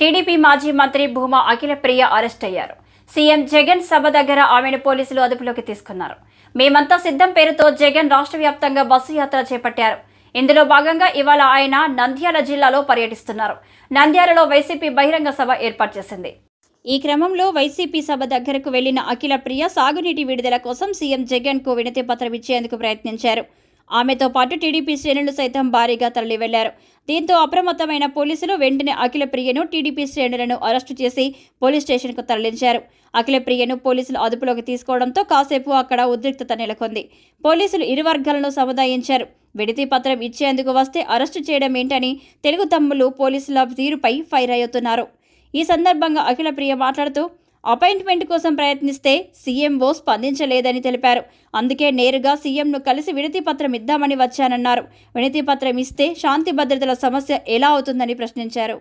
TDP మాజీ మంత్రి Bhuma Akhilapriya arrest అయ్యారు. సీఎం జగన్ సభ దగ్గర ఆమెను పోలీసులు అదుపులోకి తీసుకున్నారు. మేమంతా సిద్ధం పేరుతో జగన్ రాష్ట్ర వ్యాప్తంగా బస్సు యాత్ర చేపట్టారు. ఇందులో భాగంగా ఇవాళ ఆయన నంద్యాల జిల్లాలో పర్యటిస్తున్నారు. నంద్యాలలో వైసీపీ బహిరంగ సభ ఏర్పాటు చేసింది. ఈ క్రమంలో వైసీపీ సభ దగ్గరకు వెళ్ళిన అఖిల ప్రియ సాగునీటి విడుదల కోసం సీఎం జగన్కు వినతి పత్రం ఇచ్చేందుకు ప్రయత్నించారు. ఆమెతో పాటు టీడీపీ శ్రేణులు సైతం భారీగా తరలి వెళ్ళారు దీంతో అప్రమత్తమైన పోలీసులు వెంటనే అఖిల ప్రియను టీడీపీ శ్రేణులను అరెస్టు చేసి పోలీస్ స్టేషన్కు తరలించారు. అఖిల ప్రియను పోలీసులు అదుపులోకి తీసుకోవడంతో కాసేపు అక్కడ ఉద్రిక్తత నెలకొంది. పోలీసులు ఇరు వర్గాలను సముదాయించారు. విడతి పత్రం ఇచ్చేందుకు వస్తే అరెస్టు చేయడం ఏంటని తెలుగు తమ్ములు పోలీసుల తీరుపై ఫైర్ అవుతున్నారు ఈ సందర్భంగా అఖిల ప్రియ మాట్లాడుతూ అపాయింట్మెంట్ కోసం ప్రయత్నిస్తే సీఎంఓ స్పందించలేదని తెలిపారు. అందుకే నేరుగా సీఎంను కలిసి వినతి పత్రం ఇద్దామని వచ్చానన్నారు. వినతి పత్రం ఇస్తే శాంతి భద్రతల సమస్య ఎలా అవుతుందని ప్రశ్నించారు.